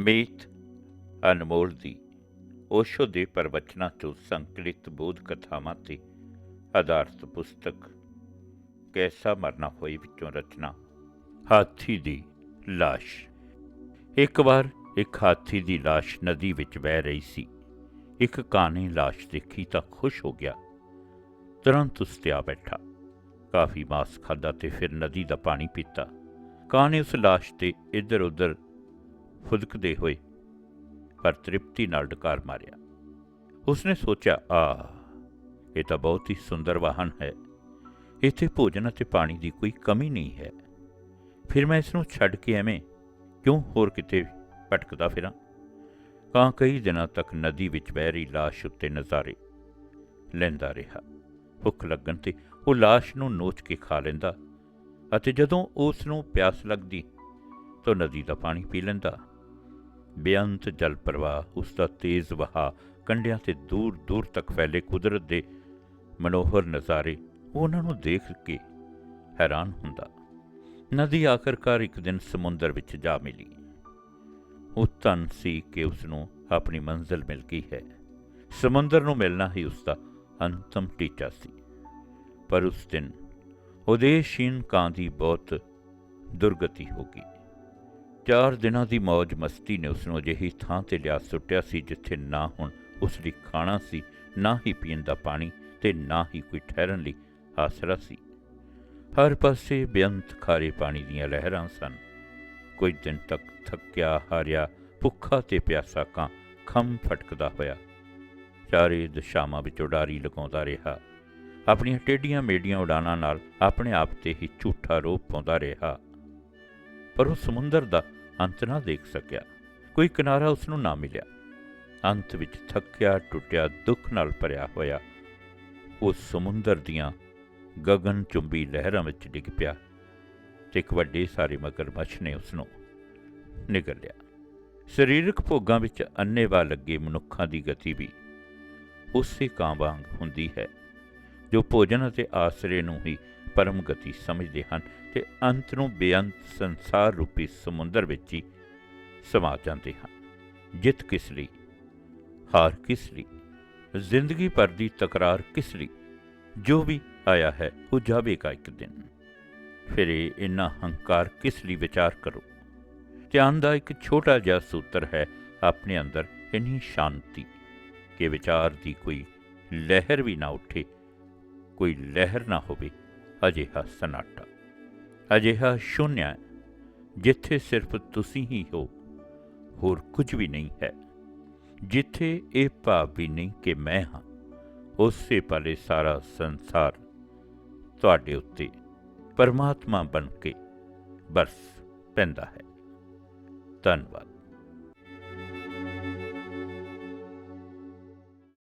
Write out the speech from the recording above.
ਮੇਤ ਅਨਮੋਲ ਦੀ। ਓਸ਼ੋ ਦੇ ਪ੍ਰਵਚਨਾਂ ਤੋਂ ਸੰਕਲਿਤ ਬੋਧ ਕਥਾਵਾਂ ਤੇ ਆਧਾਰਿਤ ਪੁਸਤਕ ਕੈਸਾ ਮਰਨਾ ਹੋਈ ਵਿੱਚੋਂ ਰਚਨਾ, ਹਾਥੀ ਦੀ ਲਾਸ਼। ਇੱਕ ਵਾਰ ਇੱਕ ਹਾਥੀ ਦੀ ਲਾਸ਼ ਨਦੀ ਵਿੱਚ ਵਹਿ ਰਹੀ ਸੀ। ਇੱਕ ਕਾਂ ਨੇ ਲਾਸ਼ ਦੇਖੀ ਤਾਂ ਖੁਸ਼ ਹੋ ਗਿਆ। ਤੁਰੰਤ ਉਸ ਤੇ ਆ ਬੈਠਾ। ਕਾਫੀ ਮਾਸ ਖਾਦਾ ਤੇ ਫਿਰ ਨਦੀ ਦਾ ਪਾਣੀ ਪੀਤਾ। ਕਾਂ ਨੇ ਉਸ ਲਾਸ਼ ਤੇ ਇੱਧਰ ਉੱਧਰ ਫੁਦਕਦੇ ਹੋਏ। ਪਰ ਤ੍ਰਿਪਤੀ ਨਾਲ ਡਕਾਰ ਮਾਰਿਆ। ਉਸਨੇ ਸੋਚਿਆ ਆ ਇਹ ਤਾਂ ਬਹੁਤ ਹੀ ਸੁੰਦਰ ਵਾਹਨ ਹੈ। ਇੱਥੇ ਭੋਜਨ ਅਤੇ ਪਾਣੀ ਦੀ ਕੋਈ ਕਮੀ ਨਹੀਂ ਹੈ। ਫਿਰ ਮੈਂ ਇਸ ਨੂੰ ਛੱਡ ਕੇ ਐਵੇਂ ਕਿਉਂ ਹੋਰ ਕਿਤੇ ਭਟਕਦਾ ਫਿਰਾਂ? ਕਾਂ ਕਈ ਦਿਨਾਂ ਤੱਕ ਨਦੀ ਵਿੱਚ ਬਹਿ ਰਹੀ ਲਾਸ਼ ਉੱਤੇ ਨਜ਼ਾਰੇ ਲੈਂਦਾ ਰਿਹਾ। ਭੁੱਖ ਲੱਗਣ ਤੇ ਉਹ ਲਾਸ਼ ਨੂੰ ਨੋਚ ਕੇ ਖਾ ਲੈਂਦਾ ਅਤੇ ਜਦੋਂ ਉਸ ਨੂੰ ਪਿਆਸ ਲੱਗਦੀ ਤੋਂ ਨਦੀ ਦਾ ਪਾਣੀ ਪੀ ਲੈਂਦਾ। ਬੇਅੰਤ ਜਲ ਪ੍ਰਵਾਹ ਉਸ ਦਾ ਤੇਜ਼ ਵਹਾ ਕੰਢਿਆਂ ਤੇ ਦੂਰ ਦੂਰ ਤੱਕ ਫੈਲੇ ਕੁਦਰਤ ਦੇ ਮਨੋਹਰ ਨਜ਼ਾਰੇ ਉਹਨਾਂ ਨੂੰ ਦੇਖ ਕੇ ਹੈਰਾਨ ਹੁੰਦਾ। ਨਦੀ ਆਖਰਕਾਰ ਇੱਕ ਦਿਨ ਸਮੁੰਦਰ ਵਿੱਚ ਜਾ ਮਿਲੀ। ਉਹ ਧਨ ਸੀ ਕਿ ਉਸ ਨੂੰ ਆਪਣੀ ਮੰਜ਼ਿਲ ਮਿਲ ਗਈ ਹੈ। ਸਮੁੰਦਰ ਨੂੰ ਮਿਲਣਾ ਹੀ ਉਸ ਦਾ ਅੰਤਮ ਟੀਚਾ ਸੀ। ਪਰ ਉਸ ਦਿਨ ਉਦੇਸ਼ਹੀਨ ਕਾਂ ਦੀ ਬਹੁਤ ਦੁਰਗਤੀ ਹੋ ਗਈ। ਚਾਰ ਦਿਨਾਂ ਦੀ ਮौज ਮਸਤੀ ਨੇ ਉਸ ਨੂੰ ਅਜਿਹੀ ਥਾਂ ਤੇ ਲਿਆ ਸੁੱਟਿਆ ਸੀ ਜਿੱਥੇ ਨਾ ਹੁਣ ਉਸ ਲਈ ਖਾਣਾ ਸੀ, ਨਾ ਹੀ ਪੀਣ ਦਾ ਪਾਣੀ ਤੇ ਨਾ ਹੀ ਕੋਈ ਠਹਿਰਨ ਲਈ ਆਸਰਾ ਸੀ। ਹਰ ਪਾਸੇ ਬੇਅੰਤ ਖਾਰੇ ਪਾਣੀ ਦੀਆਂ ਲਹਿਰਾਂ ਸਨ। ਕੁਝ ਦਿਨ ਤੱਕ ਥੱਕਿਆ, ਹਾਰਿਆ, ਭੁੱਖਾ ਤੇ ਪਿਆਸਾ ਕਾਂ ਖੰਮ ਫਟਕਦਾ ਹੋਇਆ। ਚਾਰੇ ਦਿਸ਼ਾਵਾਂ ਵਿੱਚ ਉਡਾਰੀ ਲਗਾਉਂਦਾ ਰਿਹਾ। ਆਪਣੀਆਂ ਟੇਡੀਆਂ ਮੇਡੀਆਂ ਉਡਾਨਾਂ ਨਾਲ ਆਪਣੇ ਆਪ ਤੇ ਹੀ ਝੂਠਾ ਰੋਪ ਪਾਉਂਦਾ ਰਿਹਾ। ਪਰ ਉਹ ਸਮੁੰਦਰ ਦਾ ਅੰਤ ਨਾ ਦੇਖ ਸਕਿਆ। ਕੋਈ ਕਿਨਾਰਾ ਉਸ ਨੂੰ ਨਾ ਮਿਲਿਆ। ਅੰਤ ਵਿੱਚ ਥੱਕਿਆ, ਟੁੱਟਿਆ, ਦੁੱਖ ਨਾਲ ਭਰਿਆ ਹੋਇਆ ਉਹ ਸਮੁੰਦਰ ਦੀਆਂ ਗਗਨ ਚੁੰਬੀ ਲਹਿਰਾਂ ਵਿੱਚ ਡਿੱਗ ਪਿਆ ਤੇ ਇੱਕ ਵੱਡੇ ਸਾਰੇ ਮਗਰਮੱਛ ਨੇ ਉਸ ਨੂੰ ਨਿਗਲ ਲਿਆ। ਸਰੀਰਕ ਭੋਗਾਂ ਵਿੱਚ ਅੰਨੇਵਾ ਲੱਗੇ ਮਨੁੱਖਾਂ ਦੀ ਗਤੀ ਵੀ ਉਸੇ ਕਾਂ ਵਾਂਗ ਹੁੰਦੀ ਹੈ, ਜੋ ਭੋਜਨ ਅਤੇ ਆਸਰੇ ਨੂੰ ਹੀ ਪਰਮ ਗਤੀ ਸਮਝਦੇ ਹਨ ਤੇ ਅੰਤ ਨੂੰ ਬੇਅੰਤ ਸੰਸਾਰ ਰੂਪੀ ਸਮੁੰਦਰ ਵਿੱਚ ਹੀ ਸਮਾ ਜਾਂਦੇ ਹਨ। ਜਿੱਤ ਕਿਸ ਲਈ? ਹਾਰ ਕਿਸ ਲਈ? ਜ਼ਿੰਦਗੀ ਭਰ ਦੀ ਤਕਰਾਰ ਕਿਸ ਲਈ? ਜੋ ਵੀ ਆਇਆ ਹੈ, ਉਹ ਜਾਵੇਗਾ ਇੱਕ ਦਿਨ। ਫਿਰ ਇਹ ਇੰਨਾ ਹੰਕਾਰ ਕਿਸ ਲਈ ਵਿਚਾਰ ਕਰੋ? ਧਿਆਨ ਦਾ ਇੱਕ ਛੋਟਾ ਜਿਹਾ ਸੂਤਰ ਹੈ, ਆਪਣੇ ਅੰਦਰ ਇੰਨੀ ਸ਼ਾਂਤੀ ਕਿ ਵਿਚਾਰ ਦੀ ਕੋਈ ਲਹਿਰ ਵੀ ਨਾ ਉੱਠੇ, ਕੋਈ ਲਹਿਰ ਨਾ ਹੋਵੇ। ਅਜਿਹਾ ਸਨਾਟਾ। ਅਜਿਹਾ ਸ਼ੂਨਿਆ ਜਿੱਥੇ ਸਿਰਫ ਤੁਸੀਂ ਹੀ ਹੋ, ਹੋਰ ਕੁਝ ਵੀ ਨਹੀਂ ਹੈ। ਜਿੱਥੇ ਇਹ ਭਾਵ ਵੀ ਨਹੀਂ ਕਿ ਮੈਂ ਹਾਂ, ਉਸੇ ਪਾਲੇ ਸਾਰਾ ਸੰਸਾਰ ਤੁਹਾਡੇ ਉੱਤੇ ਪਰਮਾਤਮਾ ਬਣ ਕੇ ਬਰਸ ਪੈਂਦਾ ਹੈ। ਧੰਨਵਾਦ।